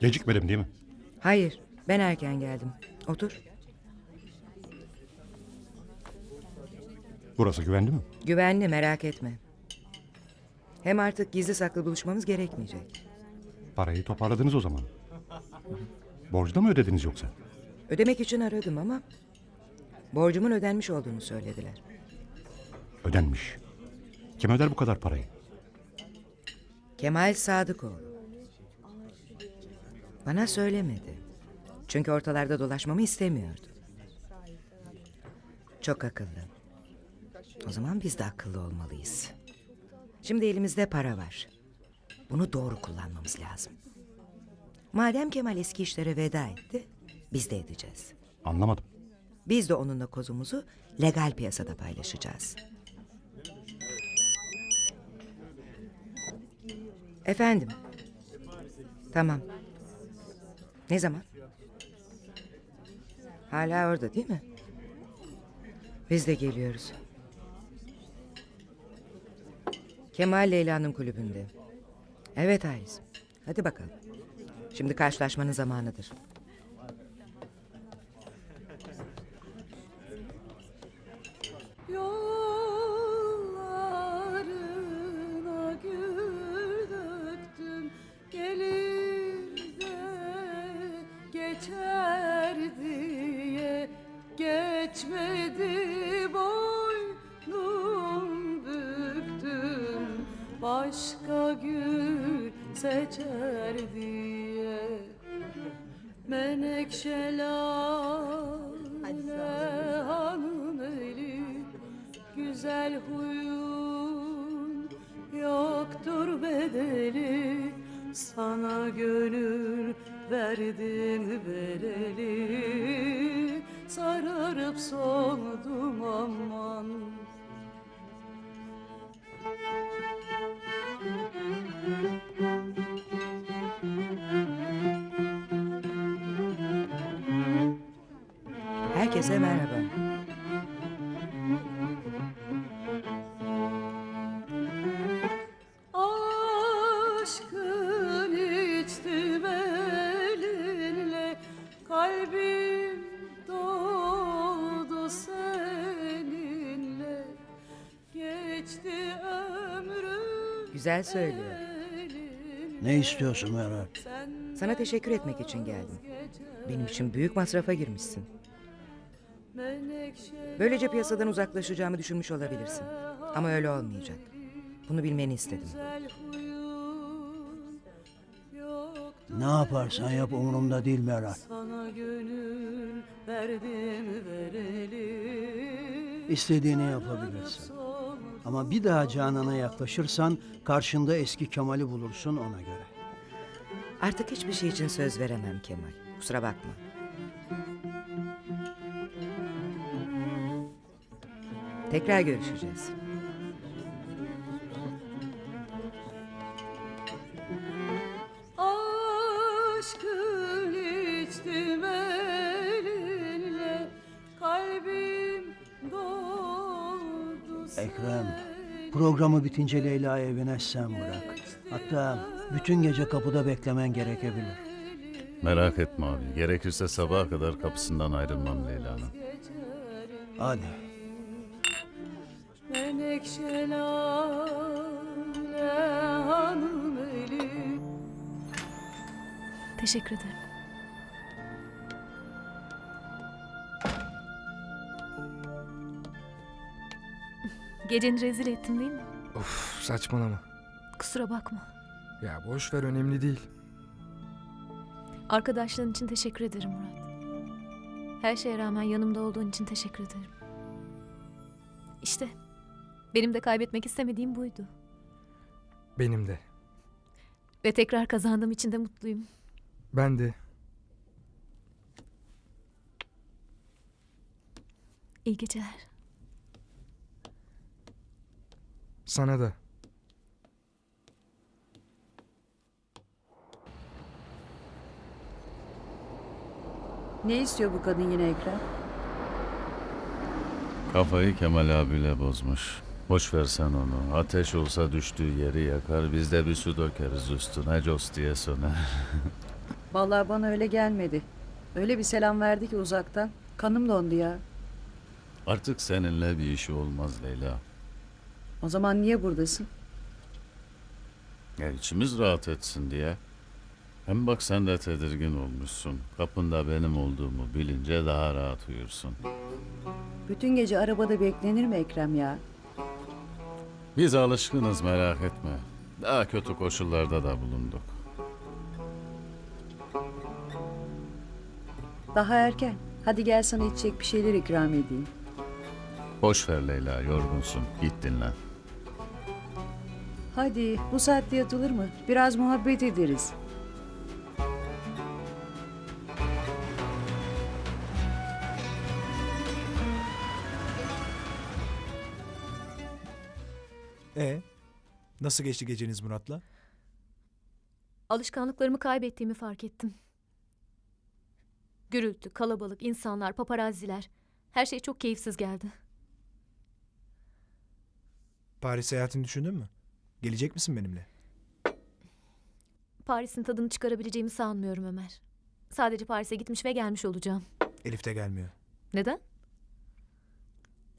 Gecikmedim değil mi? Hayır, ben erken geldim. Otur. Burası güvenli mi? Güvenli, merak etme. Hem artık gizli saklı buluşmamız gerekmeyecek. Parayı toparladınız o zaman. Borcu da mı ödediniz yoksa? Ödemek için aradım ama... ...borcumun ödenmiş olduğunu söylediler. Ödenmiş. Kim öder bu kadar parayı? Kemal Sadıkoğlu. Bana söylemedi. Çünkü ortalarda dolaşmamı istemiyordu. Çok akıllı. O zaman biz de akıllı olmalıyız. Şimdi elimizde para var. Bunu doğru kullanmamız lazım. Madem Kemal eski işlere veda etti, biz de edeceğiz. Anlamadım. Biz de onunla kozumuzu legal piyasada paylaşacağız. Efendim. Tamam. Ne zaman? Hala orada değil mi? Biz de geliyoruz. Kemal Leyla'nın kulübünde. Evet Halis. Hadi bakalım. Şimdi karşılaşmanın zamanıdır. Geçer Geçmedi boynum büktüm. Başka gül seçer diye. Menekşeler hanım eli Güzel huyun yoktur bedeli. Sana gönül verdim vereli Sararıp soldum aman Herkese merhaba. Güzel söylüyor. Ne istiyorsun Meral? Sana teşekkür etmek için geldim. Benim için büyük masrafa girmişsin. Böylece piyasadan uzaklaşacağımı düşünmüş olabilirsin. Ama öyle olmayacak. Bunu bilmeni istedim. Ne yaparsan yap umurumda değil Meral. Sana gönül verdim vereli İstediğini yapabilirsin. Ama bir daha Canan'a yaklaşırsan karşında eski Kemal'i bulursun ona göre. Artık hiçbir şey için söz veremem Kemal. Kusura bakma. Tekrar görüşeceğiz. Aşkın Ekrem, programı bitince Leyla'yı evine sen bırak. Hatta bütün gece kapıda beklemen gerekebilir. Merak etme abi. Gerekirse sabaha kadar kapısından ayrılmam Leyla'nın. Hadi. Teşekkür ederim. Geceni rezil ettim değil mi? Of saçmalama. Kusura bakma. Ya boş ver önemli değil. Arkadaşların için teşekkür ederim Murat. Her şeye rağmen yanımda olduğun için teşekkür ederim. İşte benim de kaybetmek istemediğim buydu. Benim de. Ve tekrar kazandığım için de mutluyum. Ben de. İyi geceler. Sana da. Ne istiyor bu kadın yine Ekrem? Kafayı Kemal abiyle bozmuş. Boş ver sen onu. Ateş olsa düştüğü yeri yakar. Biz de bir su dökeriz üstüne. Cos diye söner. Vallahi bana öyle gelmedi. Öyle bir selam verdi ki uzaktan. Kanım dondu ya. Artık seninle bir işi olmaz Leyla. O zaman niye buradasın? Ya içimiz rahat etsin diye. Hem bak sen de tedirgin olmuşsun. Kapında benim olduğumu bilince daha rahat uyursun. Bütün gece arabada beklenir mi Ekrem ya? Biz alışkınız merak etme. Daha kötü koşullarda da bulunduk. Daha erken. Hadi gel sana içecek bir şeyler ikram edeyim. Boş ver Leyla yorgunsun. Git dinlen. Hadi bu saatte yatılır mı? Biraz muhabbet ederiz. E nasıl geçti geceniz Murat'la? Alışkanlıklarımı kaybettiğimi fark ettim. Gürültü, kalabalık, insanlar, paparazziler. Her şey çok keyifsiz geldi. Paris seyahatini düşündün mü? Gelecek misin benimle? Paris'in tadını çıkarabileceğimi sanmıyorum Ömer. Sadece Paris'e gitmiş ve gelmiş olacağım. Elif de gelmiyor. Neden?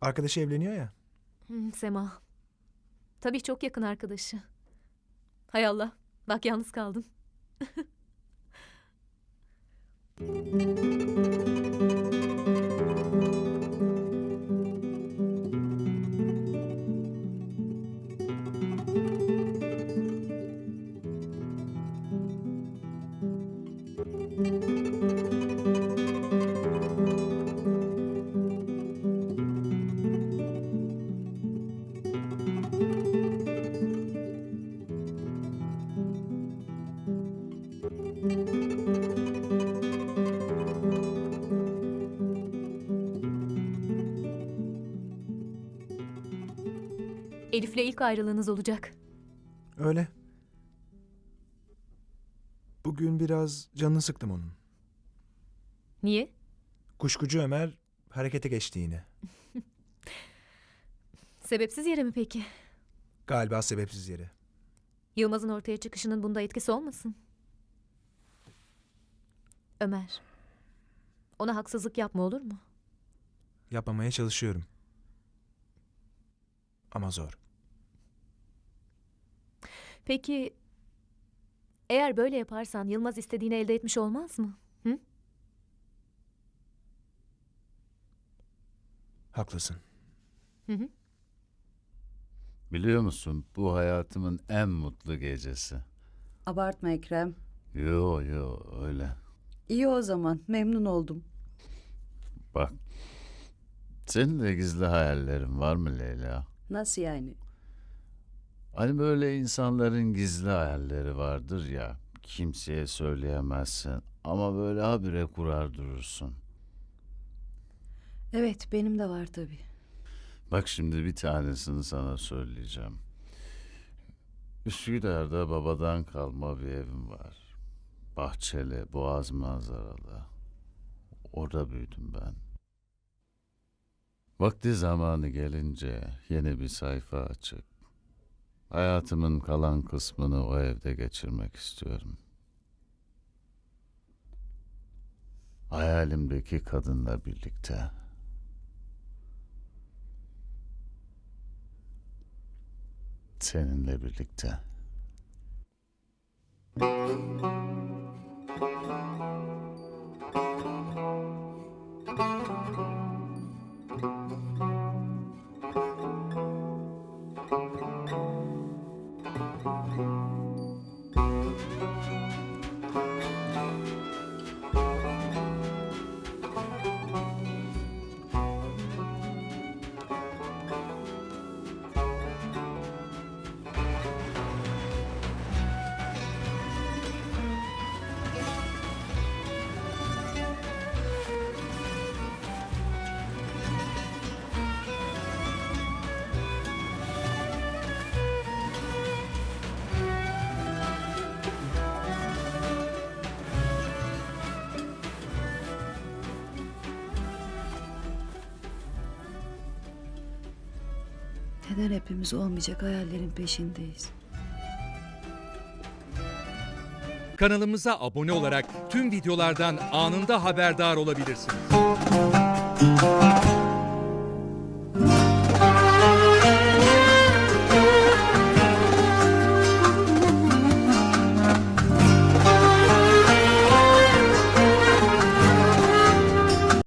Arkadaşı evleniyor ya. Hmm, Sema. Tabii çok yakın arkadaşı. Hay Allah. Bak yalnız kaldım. Elif'le ilk ayrılığınız olacak. Öyle. Bugün biraz canını sıktım onun. Niye? Kuşkucu Ömer harekete geçti yine. Sebepsiz yere mi peki? Galiba sebepsiz yere. Yılmaz'ın ortaya çıkışının bunda etkisi olmasın? Ömer. Ona haksızlık yapma olur mu? Yapmamaya çalışıyorum. Ama zor. Peki eğer böyle yaparsan Yılmaz istediğini elde etmiş olmaz mı? Haklısın. Hı hı. Biliyor musun bu hayatımın en mutlu gecesi. Abartma Ekrem. Yo yo öyle. İyi o zaman. Memnun oldum. Bak. Senin de gizli hayallerin var mı Leyla? Nasıl yani? Hani böyle insanların gizli hayalleri vardır ya. Kimseye söyleyemezsin ama böyle habire kurar durursun. Evet benim de var tabii. Bak şimdi bir tanesini sana söyleyeceğim. Üsküdar'da babadan kalma bir evim var. Bahçeli, boğaz manzaralı. Orada büyüdüm ben. Vakti zamanı gelince yeni bir sayfa açıp hayatımın kalan kısmını o evde geçirmek istiyorum. Hayalimdeki kadınla birlikte. Seninle birlikte. Neden hepimiz olmayacak hayallerin peşindeyiz? Kanalımıza abone olarak tüm videolardan anında haberdar olabilirsiniz.